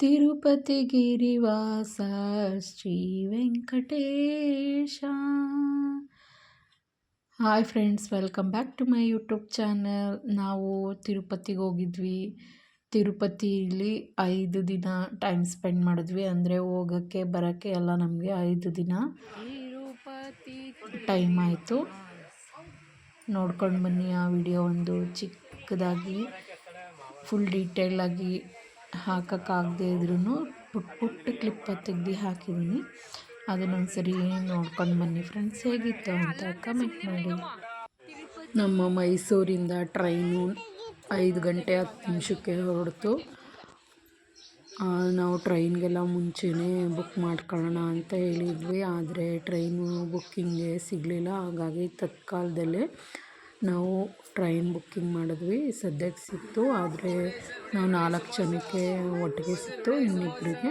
Tirupati ಗಿರಿವಾಸ Shri Venkatesha. Hi friends welcome back to my YouTube channel ನಾವು ತಿರುಪತಿಗೆ ಹೋಗಿದ್ವಿ. ತಿರುಪತಿಯಲ್ಲಿ ಐದು ದಿನ ಟೈಮ್ ಸ್ಪೆಂಡ್ ಮಾಡಿದ್ವಿ. ಅಂದರೆ ಹೋಗೋಕ್ಕೆ, ಬರೋಕ್ಕೆ ಎಲ್ಲ ನಮಗೆ ಐದು ದಿನ ಟೈಮ್ ಆಯಿತು. ನೋಡ್ಕೊಂಡು ಬನ್ನಿ ಆ ವಿಡಿಯೋ ಒಂದು ಚಿಕ್ಕದಾಗಿ ಫುಲ್ ಡೀಟೇಲಾಗಿ ಹಾಕೋಕ್ಕಾಗದೇ ಇದ್ರೂ ಪುಟ್ಟ ಪುಟ್ಟ ಕ್ಲಿಪ್ಪ ತೆಗ್ದು ಹಾಕಿದ್ದೀನಿ ಅದನ್ನೊಂದು ಸರಿ ನೋಡ್ಕೊಂಡು ಬನ್ನಿ ಫ್ರೆಂಡ್ಸ್ ಹೇಗಿತ್ತು ಅಂತ ಕಮೆಂಟ್ ಮಾಡಿ. ನಮ್ಮ ಮೈಸೂರಿಂದ ಟ್ರೈನು ಐದು ಗಂಟೆ ಹತ್ತು ನಿಮಿಷಕ್ಕೆ ಹೊರಡ್ತು. ನಾವು ಟ್ರೈನ್ಗೆಲ್ಲ ಮುಂಚೆನೇ ಬುಕ್ ಮಾಡ್ಕೊಳ್ಳೋಣ ಅಂತ ಹೇಳಿದ್ವಿ. ಆದರೆ ಟ್ರೈನು ಬುಕ್ಕಿಂಗ್ಗೆ ಸಿಗಲಿಲ್ಲ. ಹಾಗಾಗಿ ತತ್ಕಾಲದಲ್ಲೇ ನಾವು ಟ್ರೈನ್ ಬುಕ್ಕಿಂಗ್ ಮಾಡಿದ್ವಿ. ಸದ್ಯಕ್ಕೆ ಸಿಕ್ತು. ಆದರೆ ನಾವು ನಾಲ್ಕು ಜನಕ್ಕೆ ಒಟ್ಟಿಗೆ ಸಿಕ್ತು ಇನ್ನಿಬ್ಬರಿಗೆ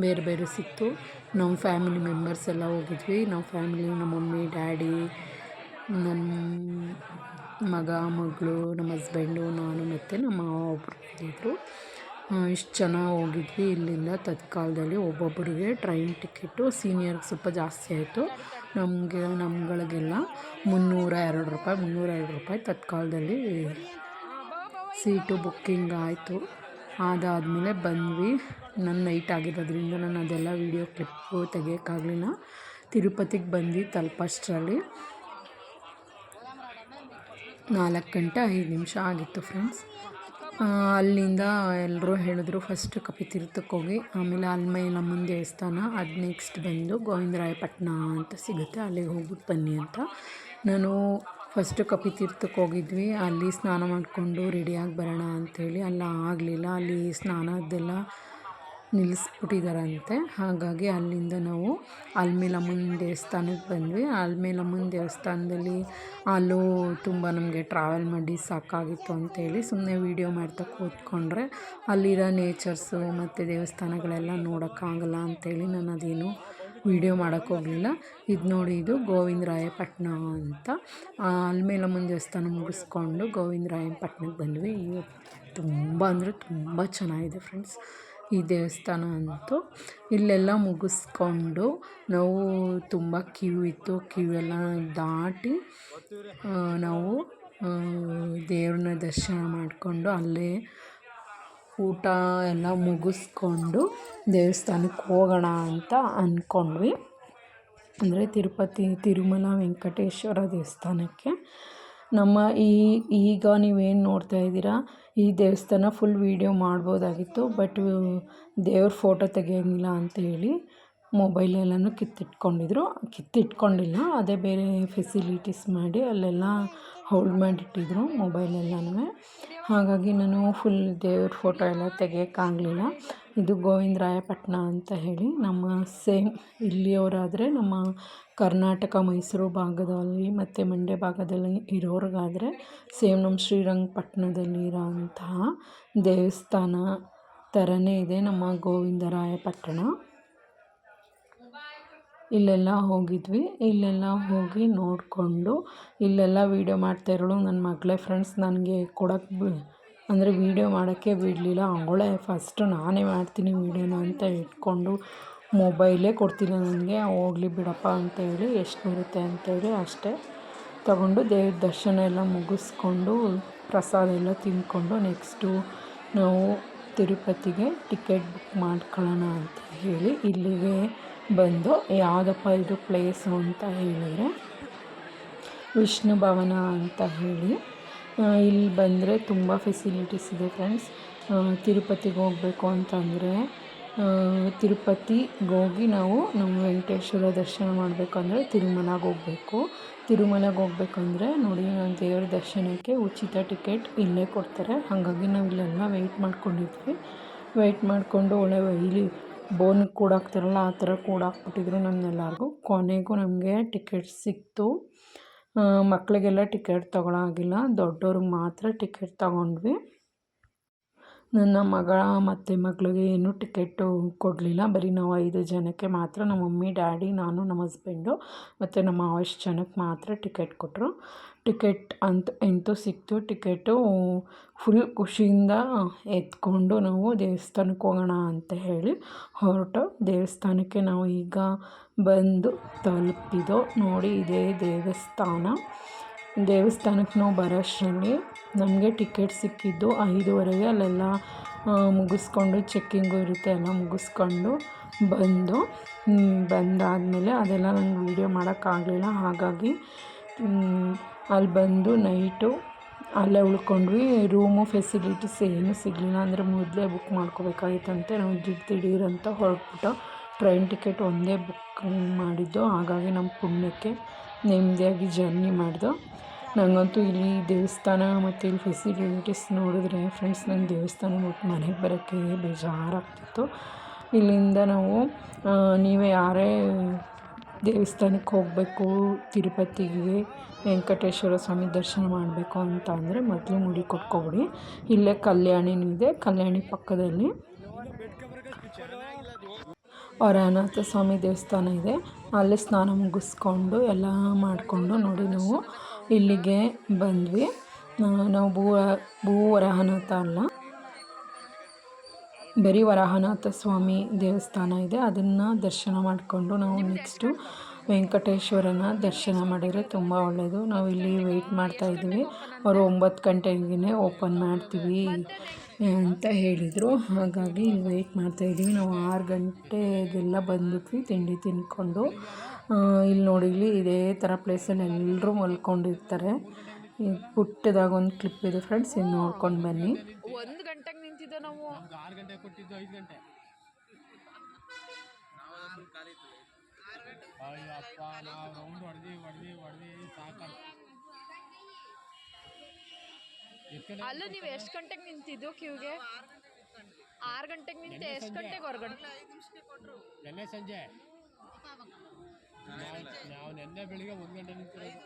ಬೇರೆ ಬೇರೆ ಸಿಕ್ತು. ನಮ್ಮ ಫ್ಯಾಮಿಲಿ ಮೆಂಬರ್ಸ್ ಎಲ್ಲ ಹೋಗಿದ್ವಿ. ನಮ್ಮ ಫ್ಯಾಮಿಲಿ, ನಮ್ಮ ಮಮ್ಮಿ, ಡ್ಯಾಡಿ ನಮ್ಮ ಮಗ, ಮಗಳು, ನಮ್ಮ ಹಸ್ಬೆಂಡು, ನಾನು ಮತ್ತು ನಮ್ಮ ಮಾವ ಒಬ್ಬರು ಇದ್ದರು ಇಷ್ಟು ಜನ ಹೋಗಿದ್ವಿ ಇಲ್ಲಿಂದ ತತ್ಕಾಲದಲ್ಲಿ. ಒಬ್ಬೊಬ್ಬರಿಗೆ ಟ್ರೈನ್ ಟಿಕೆಟು, ಸೀನಿಯರ್ಗೆ ಸ್ವಲ್ಪ ಜಾಸ್ತಿ ಆಯಿತು. ನಮಗೆ, ನಮ್ಗಳಿಗೆಲ್ಲ ಮುನ್ನೂರ ಎರಡು ರೂಪಾಯಿ, ಮುನ್ನೂರ ಎರಡು ರೂಪಾಯಿ ತತ್ಕಾಲದಲ್ಲಿ ಸೀಟು ಬುಕ್ಕಿಂಗ್ ಆಯಿತು. ಅದಾದಮೇಲೆ ಬಂದ್ವಿ. ನನ್ನ ನೈಟ್ ಆಗಿರೋದ್ರಿಂದ ನಾನು ಅದೆಲ್ಲ ವೀಡಿಯೋ ಕ್ಲಿಪ್ಪು ತೆಗಿಯೋಕ್ಕಾಗಲಿಲ್ಲ. ತಿರುಪತಿಗೆ ಬಂದು ತಲ್ಪಷ್ಟರಲ್ಲಿ. ನಾಲ್ಕು ಗಂಟೆ ಐದು ನಿಮಿಷ ಆಗಿತ್ತು ಫ್ರೆಂಡ್ಸ್ ಅಲ್ಲಿಂದ ಎಲ್ಲರೂ ಹೇಳಿದ್ರು ಫಸ್ಟ್ ಕಪಿ ತೀರ್ಥಕ್ಕೆ ಹೋಗಿ, ಆಮೇಲೆ ಅಲ್ಮೈಲಮ್ಮನ ದೇವಸ್ಥಾನ ಅದು ನೆಕ್ಸ್ಟ್ ಬಂದು ಗೋವಿಂದರಾಯಪಟ್ಟಣ ಅಂತ ಸಿಗುತ್ತೆ, ಅಲ್ಲಿಗೆ ಹೋಗ್ಬಿಟ್ಟು ಬನ್ನಿ ಅಂತ. ನಾನು ಫಸ್ಟ್ ಕಪಿ ತೀರ್ಥಕ್ಕೆ ಹೋಗಿದ್ವಿ, ಅಲ್ಲಿ ಸ್ನಾನ ಮಾಡಿಕೊಂಡು ರೆಡಿಯಾಗಿ ಬರೋಣ ಅಂಥೇಳಿ ಅಲ್ಲ ಆಗಲಿಲ್ಲ, ಅಲ್ಲಿ ಸ್ನಾನದ್ದೆಲ್ಲ ನಿಲ್ಲಿಸ್ಬಿಟ್ಟಿದ್ದಾರಂತೆ. ಹಾಗಾಗಿ ಅಲ್ಲಿಂದ ನಾವು ಅಲ್ಮೇಲಮ್ಮನ ದೇವಸ್ಥಾನಕ್ಕೆ ಬಂದ್ವಿ. ಅಲ್ಮೇಲಮ್ಮನ ದೇವಸ್ಥಾನದಲ್ಲಿ ಅಲ್ಲೂ ತುಂಬ ನಮಗೆ ಟ್ರಾವೆಲ್ ಮಾಡಿ ಸಾಕಾಗಿತ್ತು ಅಂತೇಳಿ ಸುಮ್ಮನೆ ವೀಡಿಯೋ ಮಾಡ್ತಾ ಕೂತ್ಕೊಂಡ್ರೆ ಅಲ್ಲಿರೋ ನೇಚರ್ಸು ಮತ್ತು ದೇವಸ್ಥಾನಗಳೆಲ್ಲ ನೋಡೋಕ್ಕಾಗಲ್ಲ ಅಂಥೇಳಿ ನಾನು ಅದೇನು ವೀಡಿಯೋ ಮಾಡೋಕ್ಕೆ ಹೋಗಲಿಲ್ಲ. ಇದು ನೋಡಿ ಇದು ಗೋವಿಂದರಾಯಪಟ್ಟಣ ಅಂತ. ಅಲ್ಮೇಲಮ್ಮನ ದೇವಸ್ಥಾನ ಮುಗಿಸ್ಕೊಂಡು ಗೋವಿಂದರಾಯಪಟ್ಟಣಕ್ಕೆ ಬಂದ್ವಿ. ತುಂಬ ಅಂದರೆ ತುಂಬ ಚೆನ್ನಾಗಿದೆ ಫ್ರೆಂಡ್ಸ್ ಈ ದೇವಸ್ಥಾನ ಅಂತೂ ಇಲ್ಲೆಲ್ಲ ಮುಗಿಸ್ಕೊಂಡು ನಾವು ತುಂಬ ಕ್ಯೂ ಇತ್ತು ಕ್ಯೂ ಎಲ್ಲ ದಾಟಿ ನಾವು ದೇವ್ರನ್ನ ದರ್ಶನ ಮಾಡಿಕೊಂಡು ಅಲ್ಲೇ ಊಟ ಎಲ್ಲ ಮುಗಿಸ್ಕೊಂಡು ದೇವಸ್ಥಾನಕ್ಕೆ ಹೋಗೋಣ ಅಂತ ಅಂದ್ಕೊಂಡ್ವಿ. ಅಂದರೆ ತಿರುಪತಿ, ತಿರುಮಲ, ವೆಂಕಟೇಶ್ವರ ದೇವಸ್ಥಾನಕ್ಕೆ. ನಮ್ಮ ಈ, ಈಗ ನೀವೇನು ನೋಡ್ತಾ ಇದ್ದೀರಾ, ಈ ದೇವಸ್ಥಾನ ಫುಲ್ ವೀಡಿಯೋ ಮಾಡ್ಬೋದಾಗಿತ್ತು ಬಟ್ ದೇವ್ರ ಫೋಟೋ ತೆಗಿಯೋಂಗಿಲ್ಲ ಅಂತ ಹೇಳಿ ಮೊಬೈಲೆಲ್ಲನೂ ಕಿತ್ತಿಟ್ಕೊಂಡಿದ್ರು. ಕಿತ್ತಿಟ್ಕೊಂಡಿಲ್ಲ, ಅದೇ ಬೇರೆ ಫೆಸಿಲಿಟೀಸ್ ಮಾಡಿ ಅಲ್ಲೆಲ್ಲ ಹೋಲ್ಡ್ ಮಾಡಿಟ್ಟಿದ್ರು ಮೊಬೈಲೆಲ್ಲನೂ ಹಾಗಾಗಿ ನಾನು ಫುಲ್ ದೇವ್ರ ಫೋಟೋ ಎಲ್ಲ ತೆಗಿಯೋಕ್ಕಾಗಲಿಲ್ಲ. ಇದು ಗೋವಿಂದರಾಯಪಟ್ಟಣ ಅಂತ ಹೇಳಿ ನಮ್ಮ ಸೇಮ್ ಇಲ್ಲಿಯವರಾದರೆ ನಮ್ಮ ಕರ್ನಾಟಕ ಮೈಸೂರು ಭಾಗದಲ್ಲಿ ಮತ್ತು ಮಂಡ್ಯ ಭಾಗದಲ್ಲಿ ಇರೋರಿಗಾದರೆ ಸೇಮ್ ನಮ್ಮ ಶ್ರೀರಂಗಪಟ್ಟಣದಲ್ಲಿ ಇರೋಂತಹ ದೇವಸ್ಥಾನ ಥರನೇ ಇದೆ ನಮ್ಮ ಗೋವಿಂದರಾಯಪಟ್ಟಣ. ಇಲ್ಲೆಲ್ಲ ಹೋಗಿದ್ವಿ. ಇಲ್ಲೆಲ್ಲ ಹೋಗಿ ನೋಡಿಕೊಂಡು ಇಲ್ಲೆಲ್ಲ ವೀಡಿಯೋ ಮಾಡ್ತಾ ಇರೋಳು ನನ್ನ ಮಗಳೇ ಫ್ರೆಂಡ್ಸ್ ನನಗೆ ಕೊಡೋಕ್ಕೆ ಅಂದರೆ ವೀಡಿಯೋ ಮಾಡೋಕ್ಕೆ ಬಿಡಲಿಲ್ಲ. ಅವಳೇ ಫಸ್ಟು ನಾನೇ ಮಾಡ್ತೀನಿ ವೀಡಿಯೋನ ಅಂತ ಇಟ್ಕೊಂಡು ಮೊಬೈಲೇ ಕೊಡ್ತಿಲ್ಲ ನನಗೆ. ಹೋಗ್ಲಿ ಬಿಡಪ್ಪ ಅಂತೇಳಿ ಎಷ್ಟು ಬರುತ್ತೆ ಅಂತೇಳಿ ಅಷ್ಟೇ ತಗೊಂಡು ದೇವ್ರ ದರ್ಶನ ಎಲ್ಲ ಮುಗಿಸ್ಕೊಂಡು ಪ್ರಸಾದ ಎಲ್ಲ ತಿಂದ್ಕೊಂಡು ನೆಕ್ಸ್ಟು ನಾವು ತಿರುಪತಿಗೆ ಟಿಕೆಟ್ ಬುಕ್ ಮಾಡ್ಕೊಳ್ಳೋಣ ಅಂತ ಹೇಳಿ ಇಲ್ಲಿಗೆ ಬಂದು, ಯಾವುದಪ್ಪ ಇದು ಪ್ಲೇಸು ಅಂತ ಹೇಳಿದರೆ ವಿಷ್ಣು ಭವನ ಅಂತ ಹೇಳಿ. ಇಲ್ಲಿ ಬಂದರೆ ತುಂಬ ಫೆಸಿಲಿಟೀಸ್ ಇದೆ ಫ್ರೆಂಡ್ಸ್ ತಿರುಪತಿಗೆ ಹೋಗಬೇಕು ಅಂತಂದರೆ ತಿರುಪತಿಗೆ ಹೋಗಿ ನಾವು ನಮ್ಮ ವೆಂಕಟೇಶ್ವರ ದರ್ಶನ ಮಾಡಬೇಕಂದ್ರೆ ತಿರುಮಲಗೆ ಹೋಗಬೇಕು. ತಿರುಮಲಗೆ ಹೋಗ್ಬೇಕಂದ್ರೆ ನೋಡಿ ದೇವರ ದರ್ಶನಕ್ಕೆ ಉಚಿತ ಟಿಕೆಟ್ ಇಲ್ಲೇ ಕೊಡ್ತಾರೆ. ಹಾಗಾಗಿ ನಾವು ಇಲ್ಲೆಲ್ಲ ವೆಯ್ಟ್ ಮಾಡ್ಕೊಂಡಿದ್ವಿ. ವೆಯ್ಟ್ ಮಾಡಿಕೊಂಡು ಒಳ್ಳೆ ಇಲ್ಲಿ ಬೋನಿಗೆ ಕೂಡಾಕ್ತಾರಲ್ಲ, ಆ ಥರ ಕೂಡಾಕ್ಬಿಟ್ಟಿದ್ರು ನಮ್ಮೆಲ್ಲರಿಗೂ. ಕೊನೆಗೂ ನಮಗೆ ಟಿಕೆಟ್ ಸಿಕ್ತು. ಮಕ್ಕಳಿಗೆಲ್ಲ ಟಿಕೆಟ್ ತಗೊಳ್ಳೋ ಹಾಗಿಲ್ಲ. ದೊಡ್ಡೋರಿಗೆ ಮಾತ್ರ ಟಿಕೆಟ್ ತಗೊಂಡ್ವಿ. ನನ್ನ ಮಗ ಮತ್ತು ಮಗಳಿಗೆ ಏನೂ ಟಿಕೆಟು ಕೊಡಲಿಲ್ಲ. ಬರೀ ನಾವು ಐದು ಜನಕ್ಕೆ ಮಾತ್ರ. ನಮ್ಮ ಮಮ್ಮಿ, ಡ್ಯಾಡಿ, ನಾನು, ನಮ್ಮ ಹಸ್ಬೆಂಡು ಮತ್ತು ನಮ್ಮ ಮಾವ ಇಷ್ಟು ಜನಕ್ಕೆ ಮಾತ್ರ ಟಿಕೆಟ್ ಕೊಟ್ಟರು ಟಿಕೆಟ್ ಅಂತ, ಎಂತೂ ಸಿಕ್ತು. ಟಿಕೆಟು ಫುಲ್ ಖುಷಿಯಿಂದ ಎತ್ಕೊಂಡು ನಾವು ದೇವಸ್ಥಾನಕ್ಕೆ ಹೋಗೋಣ ಅಂತ ಹೇಳಿ ಹೊರಟು. ದೇವಸ್ಥಾನಕ್ಕೆ ನಾವು ಈಗ ಬಂದು ತಲುಪಿದೋ ನೋಡಿ ಇದೇ ದೇವಸ್ಥಾನ. ದೇವಸ್ಥಾನಕ್ಕೆ ನಾವು ಬರೋಷ್ಟರಲ್ಲಿ ನಮಗೆ ಟಿಕೆಟ್ ಸಿಕ್ಕಿದ್ದು ಐದುವರೆಗೆ ಅಲ್ಲೆಲ್ಲ ಮುಗಿಸ್ಕೊಂಡು ಚೆಕ್ಕಿಂಗು ಇರುತ್ತೆ ಎಲ್ಲ ಮುಗಿಸ್ಕೊಂಡು ಬಂದು ಬಂದಾದಮೇಲೆ ಅದೆಲ್ಲ ನಂಗೆ ವೀಡಿಯೋ ಮಾಡೋಕ್ಕಾಗಲಿಲ್ಲ. ಹಾಗಾಗಿ ಅಲ್ಲಿ ಬಂದು ನೈಟು ಅಲ್ಲೇ ಉಳ್ಕೊಂಡ್ವಿ. ರೂಮು ಫೆಸಿಲಿಟೀಸ್ ಏನೂ ಸಿಗಲಿಲ್ಲ ಅಂದರೆ ಮೊದಲೇ ಬುಕ್ ಮಾಡ್ಕೋಬೇಕಾಗಿತ್ತಂತೆ. ನಾವು ದಿಡ್ ದಿಢೀರಂತ ಹೊರಟ್ಬಿಟ್ಟು ಟ್ರೈನ್ ಟಿಕೆಟ್ ಒಂದೇ ಬುಕ್ ಮಾಡಿದ್ದು. ಹಾಗಾಗಿ ನಮ್ಮ ಪುಣ್ಯಕ್ಕೆ ನೆಮ್ಮದಿಯಾಗಿ ಜರ್ನಿ ಮಾಡಿದೋ ನನಗಂತೂ ಇಲ್ಲಿ ದೇವಸ್ಥಾನ ಮತ್ತು ಇಲ್ಲಿ ಫೆಸಿಲಿಟೀಸ್ ನೋಡಿದ್ರೆ ಫ್ರೆಂಡ್ಸ್ ನಂಗೆ ದೇವಸ್ಥಾನ ಬಿಟ್ಟು ಮನೆಗೆ ಬರೋಕ್ಕೆ ಬೇಜಾರಾಗ್ತಿತ್ತು. ಇಲ್ಲಿಂದ ನಾವು ನೀವೇ ಯಾರೇ ದೇವಸ್ಥಾನಕ್ಕೆ ಹೋಗಬೇಕು, ತಿರುಪತಿಗೆ ವೆಂಕಟೇಶ್ವರ ಸ್ವಾಮಿ ದರ್ಶನ ಮಾಡಬೇಕು ಅಂತ ಅಂದರೆ ಮೊದಲು ಮುಡಿ ಕೊಟ್ಕೊಬಿಡಿ. ಇಲ್ಲೇ ಕಲ್ಯಾಣಿನೂ ಇದೆ, ಕಲ್ಯಾಣಿ ಪಕ್ಕದಲ್ಲಿ. ವರನಾಥ ಸ್ವಾಮಿ ದೇವಸ್ಥಾನ ಇದೆ. ಅಲ್ಲೇ ಸ್ನಾನ ಮುಗಿಸ್ಕೊಂಡು ಎಲ್ಲ ಮಾಡಿಕೊಂಡು ನೋಡಿ ನಾವು. ಇಲ್ಲಿಗೆ ಬಂದ್ವಿ. ನಾವು ಭೂ ಭೂ ವರಹನಾಥ ಅಲ್ಲ. ಬರೀ ವರಹನಾಥ ಸ್ವಾಮಿ ದೇವಸ್ಥಾನ ಇದೆ. ಅದನ್ನು ದರ್ಶನ ಮಾಡಿಕೊಂಡು ನಾವು ನೆಕ್ಸ್ಟು ವೆಂಕಟೇಶ್ವರನ ದರ್ಶನ ಮಾಡಿದರೆ ತುಂಬ ಒಳ್ಳೆಯದು ನಾವು ಇಲ್ಲಿ ವೆಯ್ಟ್ ಮಾಡ್ತಾಯಿದ್ದೀವಿ ಅವರು ಒಂಬತ್ತು ಗಂಟೆಗೆ ಓಪನ್ ಮಾಡ್ತೀವಿ ಅಂತ ಹೇಳಿದರು. ಹಾಗಾಗಿ ವೆಯ್ಟ್ ಮಾಡ್ತಾಯಿದ್ದೀವಿ ನಾವು ಆರು ಗಂಟೆಗೆಲ್ಲ ಬಂದ್ಬಿಟ್ವಿ ತಿಂಡಿ ತಿಂದ್ಕೊಂಡು ಇಲ್ಲಿ ನೋಡಿ ಇಲ್ಲಿ ಇದೇ ಥರ ಪ್ಲೇಸಲ್ಲಿ ಎಲ್ಲರೂ ಮಲ್ಕೊಂಡಿರ್ತಾರೆ. ಪುಟ್ಟದಾಗ ಒಂದು ಕ್ಲಿಪ್ ಇದೆ ಫ್ರೆಂಡ್ಸ್ ಇನ್ನು ನೋಡ್ಕೊಂಡು ಬನ್ನಿ. ಒಂದು ಗಂಟೆಗೆ ನಿಂತಿದ್ದೆ ನಾವು? ಆರು ಗಂಟೆ ಕೊಟ್ಟಿದ್ದು ಐದು ಗಂಟೆ. ಅಯ್ಯಪ್ಪ ನಾವು ರೌಂಡ್ ಹೊಡೆದಿ ಹೊಡೆದಿ ಹೊಡೆದಿ ಸಾಕಾಗ ಅಲ್ಲ ನೀವು ಎಷ್ಟು ಗಂಟೆಗೆ ನಿಂತಿದ್ದು ಕ್ಯೂಗೆ? ಆರು ಗಂಟೆಗೆ ನಿಂತೆ ಎಷ್ಟು ಗಂಟೆಗೆ ಹೊರಗಡೆ? ನೆನ್ನೆ ಸಂಜೆ. ನಾವು ನಾವು ನೆನ್ನೆ ಬೆಳಿಗ್ಗೆ ಒಂದು ಗಂಟೆ ನಿಂತಿರೋದು.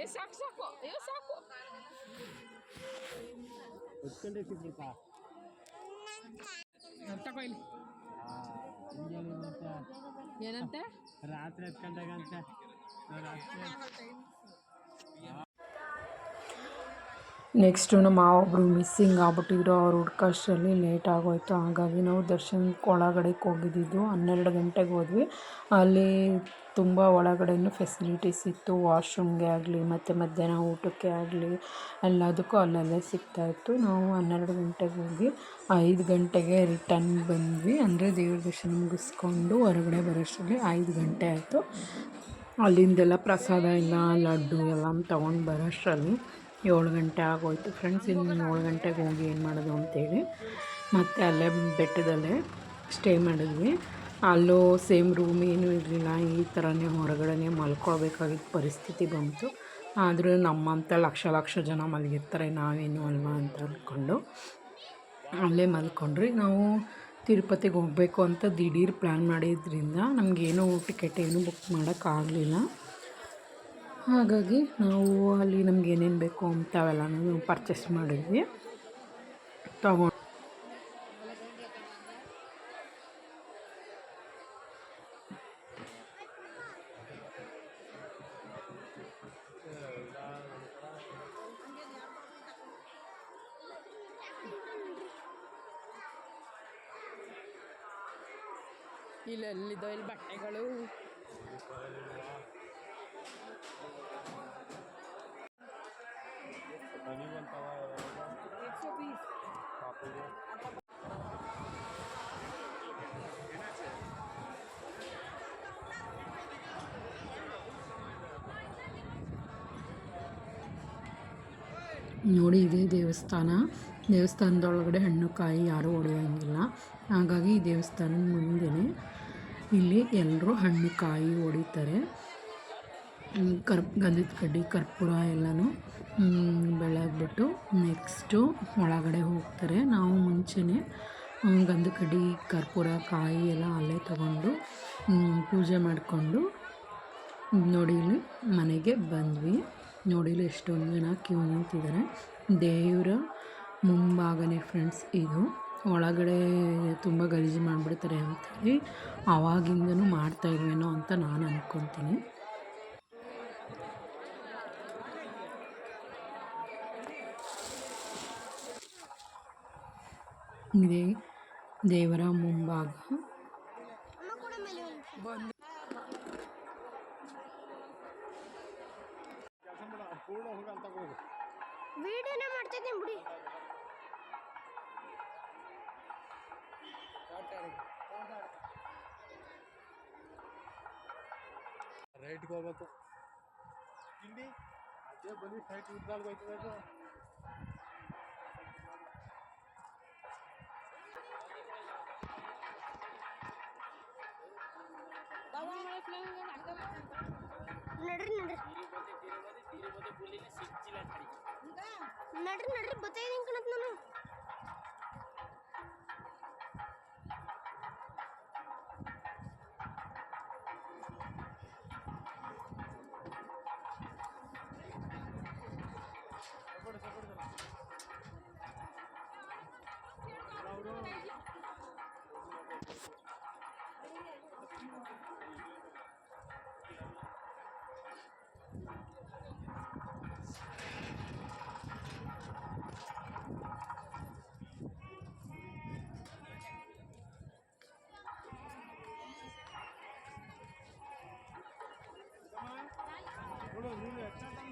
ಏ ಸಾಕು ಸಾಕು. ಏ ಸಾಕು. ಹತ್ತು ಗಂಟೆ ಸಿಗ್ಬಿಡ್ತಾ ತಗೋ ಇಲ್ಲಿ. ಏನಂತೆ? ರಾತ್ರಿ ಹತ್ತು ಗಂಟೆಗಂತೆ. ನಾವು ರಾತ್ರಿ ನೆಕ್ಸ್ಟು ನಮ್ಮ ಮಾವ ಒಬ್ಬರು ಮಿಸ್ಸಿಂಗ್ ಆಗ್ಬಿಟ್ಟಿದ್ರು, ಅವ್ರು ಹುಡ್ಕೋಷ್ಟರಲ್ಲಿ ಲೇಟ್ ಆಗೋಯ್ತು. ಹಾಗಾಗಿ ನಾವು ದರ್ಶನಕ್ಕೆ ಒಳಗಡೆಗೆ ಹೋಗಿದ್ದಿದ್ದು ಹನ್ನೆರಡು ಗಂಟೆಗೆ ಹೋದ್ವಿ. ಅಲ್ಲಿ ತುಂಬ ಒಳಗಡೆಯೂ ಫೆಸಿಲಿಟೀಸ್ ಇತ್ತು ವಾಶ್ರೂಮ್ಗೆ ಆಗಲಿ, ಮತ್ತು ಮಧ್ಯಾಹ್ನ ಊಟಕ್ಕೆ ಆಗಲಿ, ಎಲ್ಲದಕ್ಕೂ ಅಲ್ಲಲ್ಲೇ ಸಿಗ್ತಾಯಿತ್ತು ನಾವು ಹನ್ನೆರಡು ಗಂಟೆಗೆ ಹೋಗಿ ಐದು ಗಂಟೆಗೆ ರಿಟರ್ನ್ ಬಂದ್ವಿ. ಅಂದರೆ ದೇವ್ರ ದರ್ಶನ ಮುಗಿಸ್ಕೊಂಡು ಹೊರಗಡೆ ಬರೋಷ್ಟರಲ್ಲಿ ಐದು ಗಂಟೆ ಆಯಿತು. ಅಲ್ಲಿಂದೆಲ್ಲ ಪ್ರಸಾದ ಎಲ್ಲ ಲಡ್ಡು ಎಲ್ಲ ತೊಗೊಂಡು ಬರೋಷ್ಟರಲ್ಲಿ. ಏಳು ಗಂಟೆ ಆಗೋಯ್ತು. ಫ್ರೆಂಡ್ಸ್ ಇನ್ನು ಏಳು ಗಂಟೆಗೆ ಹೋಗಿ ಏನು ಮಾಡೋದು ಅಂತೇಳಿ ಮತ್ತು ಅಲ್ಲೇ ಬೆಟ್ಟದಲ್ಲೇ ಸ್ಟೇ ಮಾಡಿದ್ವಿ. ಅಲ್ಲೂ ಸೇಮ್ ರೂಮ್ ಏನೂ ಇರಲಿಲ್ಲ. ಈ ಥರನೇ ಹೊರಗಡೆನೇ ಮಲ್ಕೊಳ್ಬೇಕಾಗಿದ್ದ ಪರಿಸ್ಥಿತಿ ಬಂತು. ಆದರೂ ನಮ್ಮಂಥ ಲಕ್ಷ ಲಕ್ಷ ಜನ ಮಲಗಿರ್ತಾರೆ, ನಾವೇನು ಅಲ್ವಾ ಅಂತ ಅಂದ್ಕೊಂಡು ಅಲ್ಲೇ ಮಲ್ಕೊಂಡ್ರಿ. ನಾವು ತಿರುಪತಿಗೆ ಹೋಗಬೇಕು ಅಂತ ದಿಢೀರ್ ಪ್ಲ್ಯಾನ್ ಮಾಡಿದ್ರಿಂದ ನಮಗೇನು ಟಿಕೆಟ್ ಏನು ಬುಕ್ ಮಾಡೋಕ್ಕಾಗಲಿಲ್ಲ. ಹಾಗಾಗಿ ನಾವು ಅಲ್ಲಿ ನಮ್ಗೆ ಏನೇನು ಬೇಕು ಅಂತ ಅವೆಲ್ಲನೂ ಪರ್ಚೇಸ್ ಮಾಡಿದ್ವಿ. ತಗೊಂಡು ಇಲ್ಲ ಎಲ್ಲಿದ್ದೋ ಇಲ್ಲಿ ಬಟ್ಟೆಗಳು. ನೋಡಿ ಇದೇ ದೇವಸ್ಥಾನ. ದೇವಸ್ಥಾನದೊಳಗಡೆ ಹಣ್ಣು ಕಾಯಿ ಯಾರೂ ಹೊಡೆಯೋಂಗಿಲ್ಲ ಹಾಗಾಗಿ ಈ ದೇವಸ್ಥಾನ ಮುಂದೆ ಇಲ್ಲಿ ಎಲ್ಲರೂ ಹಣ್ಣು ಕಾಯಿ ಹೊಡಿತಾರೆ ಕರ್, ಗಂಧದ ಕಡ್ಡಿ, ಕರ್ಪೂರ ಎಲ್ಲನೂ ಬೆಳಗ್ಬಿಟ್ಟು ನೆಕ್ಸ್ಟು ಒಳಗಡೆ ಹೋಗ್ತಾರೆ. ನಾವು ಮುಂಚೆನೆ ಗಂಧದ ಕಡ್ಡಿ, ಕರ್ಪೂರ, ಕಾಯಿ ಎಲ್ಲ ಅಲ್ಲೇ ತಗೊಂಡು ಪೂಜೆ ಮಾಡಿಕೊಂಡು ನೋಡಿ ಇಲ್ಲಿ ಮನೆಗೆ ಬಂದ್ವಿ. ನೋಡಿ ಇಲ್ಲಿ ಎಷ್ಟೊಂದು ಜನ ಕ್ಯೂ ನಿಂತಿದ್ದಾರೆ. ದೇವರ ಮುಂಭಾಗನೇ ಫ್ರೆಂಡ್ಸ್ ಇದು. ಒಳಗಡೆ ತುಂಬ ಗಲೀಜು ಮಾಡಿಬಿಡ್ತಾರೆ ಅಂಥೇಳಿ ಆವಾಗಿಂದನೂ ಮಾಡ್ತಾ ಇರುವೇನೋ ಅಂತ ನಾನು ಅಂದ್ಕೊತೀನಿ ಇದೇ ದೇವರ ಮುಂಭಾಗ ಪೂರ್ಣ ಹೋಗಿ ಅಂತ ಹೋಗು ವಿಡಿಯೋನೇ ಮಾಡ್ತಿದ್ದೀನಿ ಬಿಡಿ ರೈಟ್ಗೆ ಹೋಗ್ಬೇಕು ಇಲ್ಲಿ ಅದೇ ಬನ್ನಿ ಸೈಟ್ ಇದ್ದಾಗ ಹೋಯ್ತದೆ ಅದು ನಡ್ರಿ ನಡ್ರಿ ನಡ್ರಿ ನಡ್ರಿ ಬತ್ತೈದಿನ್ ಕಣತ್ ನಾನು ನೋಡು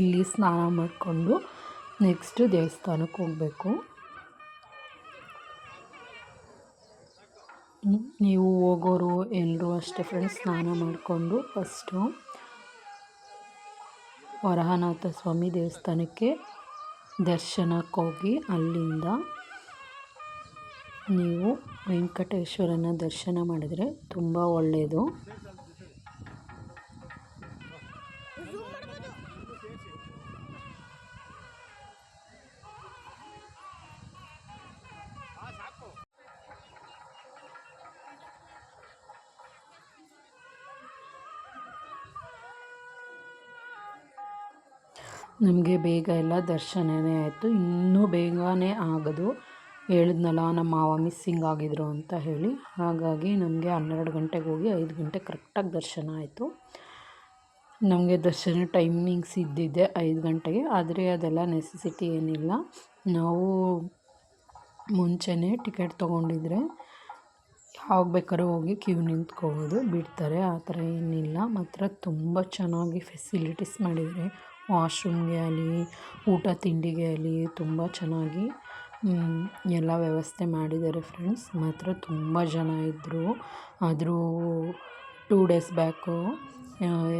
ಇಲ್ಲಿ ಸ್ನಾನ ಮಾಡಿಕೊಂಡು ನೆಕ್ಸ್ಟ್ ದೇವಸ್ಥಾನಕ್ಕೆ ಹೋಗಬೇಕು. ನೀವು ಹೋಗೋರು, ಎಲ್ಲರೂ ಅಷ್ಟೇ ಫ್ರೆಂಡ್ಸ್ ಸ್ನಾನ ಮಾಡಿಕೊಂಡು ಫಸ್ಟು ವರಹನಾಥ ಸ್ವಾಮಿ ದೇವಸ್ಥಾನಕ್ಕೆ ದರ್ಶನಕ್ಕೆ ಹೋಗಿ ಅಲ್ಲಿಂದ ನೀವು ವೆಂಕಟೇಶ್ವರನ ದರ್ಶನ ಮಾಡಿದರೆ ತುಂಬ ಒಳ್ಳೆಯದು ನಮಗೆ ಬೇಗ ಎಲ್ಲ ದರ್ಶನವೇ ಆಯಿತು. ಇನ್ನೂ ಬೇಗನೆ ಆಗೋದು. ಹೇಳಿದ್ನಲ್ಲ, ನಮ್ಮ ಮಾವ ಮಿಸ್ಸಿಂಗ್ ಆಗಿದ್ರು ಅಂತ ಹೇಳಿ. ಹಾಗಾಗಿ ನಮಗೆ ಹನ್ನೆರಡು ಗಂಟೆಗೆ ಹೋಗಿ ಐದು ಗಂಟೆ ಕರೆಕ್ಟಾಗಿ ದರ್ಶನ ಆಯಿತು. ನಮಗೆ ದರ್ಶನ ಟೈಮಿಂಗ್ಸ್ ಇದ್ದಿದ್ದೆ ಐದು ಗಂಟೆಗೆ. ಆದರೆ ಅದೆಲ್ಲ ನೆಸೆಸಿಟಿ ಏನಿಲ್ಲ. ನಾವು ಮುಂಚೆನೇ ಟಿಕೆಟ್ ತೊಗೊಂಡಿದ್ರೆ ಯಾವಾಗ ಬೇಕಾದ್ರೂ ಹೋಗಿ ಕ್ಯೂ ನಿಂತ್ಕೋಬೋದು. ಬಿಡ್ತಾರೆ, ಆ ಥರ ಏನಿಲ್ಲ. ಮಾತ್ರ ತುಂಬ ಚೆನ್ನಾಗಿ ಫೆಸಿಲಿಟೀಸ್ ಮಾಡಿದ್ದಾರೆ. ವಾಶ್ರೂಮ್ಗೆ ಆಗಲಿ, ಊಟ ತಿಂಡಿಗೆ ಆಗಲಿ ತುಂಬ ಚೆನ್ನಾಗಿ ಎಲ್ಲ ವ್ಯವಸ್ಥೆ ಮಾಡಿದ್ದಾರೆ ಫ್ರೆಂಡ್ಸ್. ಮಾತ್ರ ತುಂಬ ಜನ ಇದ್ದರು ಆದರೂ ಟೂ ಡೇಸ್ ಬ್ಯಾಕು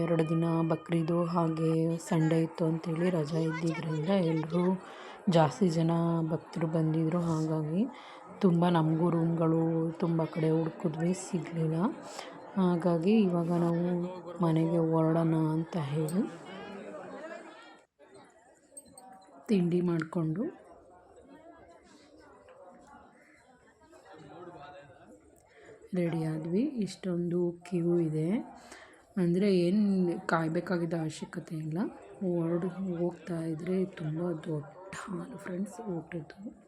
ಎರಡು ದಿನ ಬಕ್ರೀದು ಹಾಗೆ ಸಂಡೇ ಇತ್ತು ಅಂತೇಳಿ ರಜಾ ಇದ್ದಿದ್ದರಿಂದ ಎಲ್ಲರೂ ಜಾಸ್ತಿ ಜನ ಭಕ್ತರು ಬಂದಿದ್ದರು ಹಾಗಾಗಿ ತುಂಬ ನಮಗೂ ರೂಮ್ಗಳು ತುಂಬ ಕಡೆ ಹುಡುಕಿದ್ವಿ, ಸಿಗಲಿಲ್ಲ. ಹಾಗಾಗಿ ಇವಾಗ ನಾವು ಮನೆಗೆ ಹೊರಡೋಣ ಅಂತ ಹೇಳಿ ತಿಂಡಿ ಮಾಡಿಕೊಂಡು. ರೆಡಿ ಆದ್ವಿ. ಇಷ್ಟೊಂದು ಕ್ಯೂ ಇದೆ. ಅಂದರೆ ಏನು ಕಾಯಬೇಕಾಗಿದ್ದ ಅವಶ್ಯಕತೆ ಇಲ್ಲ. ಹೊರಡು ಹೋಗ್ತಾ ಇದ್ದರೆ ತುಂಬ ದೊಡ್ಡ ಫ್ರೆಂಡ್ಸ್ ಊಟದ್ದು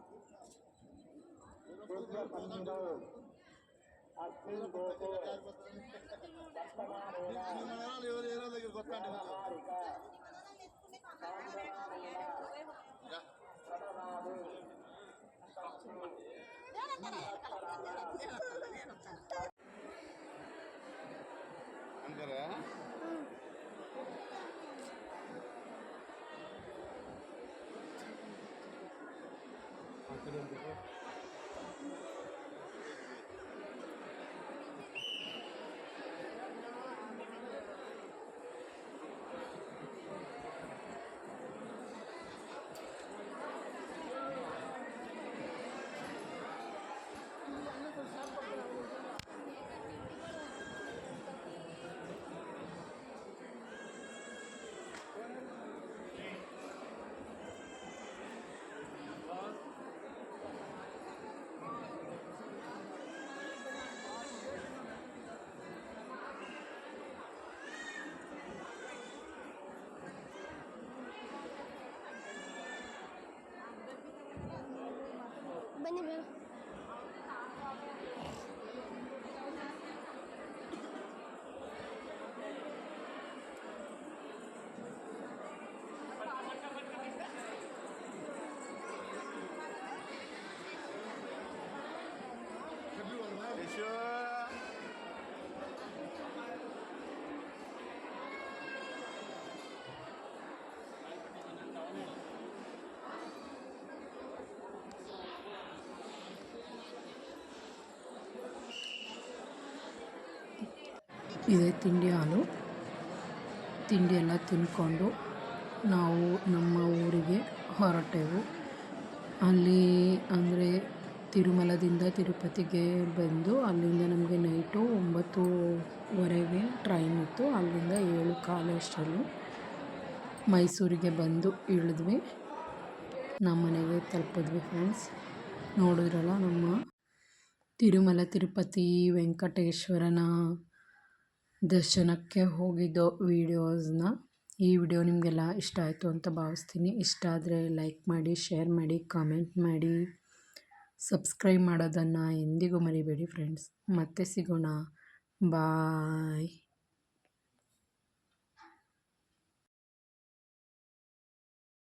पूज्य पंडितों అశ్విన్ గోకు అంటారా అక్కడ ఎందుకు ಬೇಗ ಯಶೋ ಇದೇ ತಿಂಡಿ ಹಾಲು. ತಿಂಡಿ ಎಲ್ಲ ತಿಂದ್ಕೊಂಡು ನಾವು ನಮ್ಮ ಊರಿಗೆ ಹೊರಟೆವು. ಅಲ್ಲಿ ಅಂದರೆ ತಿರುಮಲದಿಂದ ತಿರುಪತಿಗೆ ಬಂದು ಅಲ್ಲಿಂದ ನಮಗೆ ನೈಟು ಒಂಬತ್ತುವರೆಗೆ ಟ್ರೈನ್ ಇತ್ತು. ಅಲ್ಲಿಂದ ಏಳು ಕಾಲು ಮೈಸೂರಿಗೆ ಬಂದು ಇಳಿದ್ವಿ. ನಮ್ಮ ಮನೆಗೆ ತಲುಪಿದ್ವಿ ಫ್ರೆಂಡ್ಸ್ ನೋಡಿದ್ರಲ್ಲ ನಮ್ಮ ತಿರುಮಲ ತಿರುಪತಿ ವೆಂಕಟೇಶ್ವರನ ದರ್ಶನಕ್ಕೆ ಹೋಗಿದ್ದೋ ವೀಡಿಯೋಸ್ನ ಈ ವಿಡಿಯೋ ನಿಮಗೆಲ್ಲ ಇಷ್ಟ ಆಯಿತು ಅಂತ ಭಾವಿಸ್ತೀನಿ. ಇಷ್ಟ ಆದರೆ ಲೈಕ್ ಮಾಡಿ, ಶೇರ್ ಮಾಡಿ, ಕಾಮೆಂಟ್ ಮಾಡಿ. ಸಬ್ಸ್ಕ್ರೈಬ್ ಮಾಡೋದನ್ನು ಎಂದಿಗೂ ಮರಿಬೇಡಿ ಫ್ರೆಂಡ್ಸ್. ಮತ್ತೆ ಸಿಗೋಣ. ಬಾಯ್.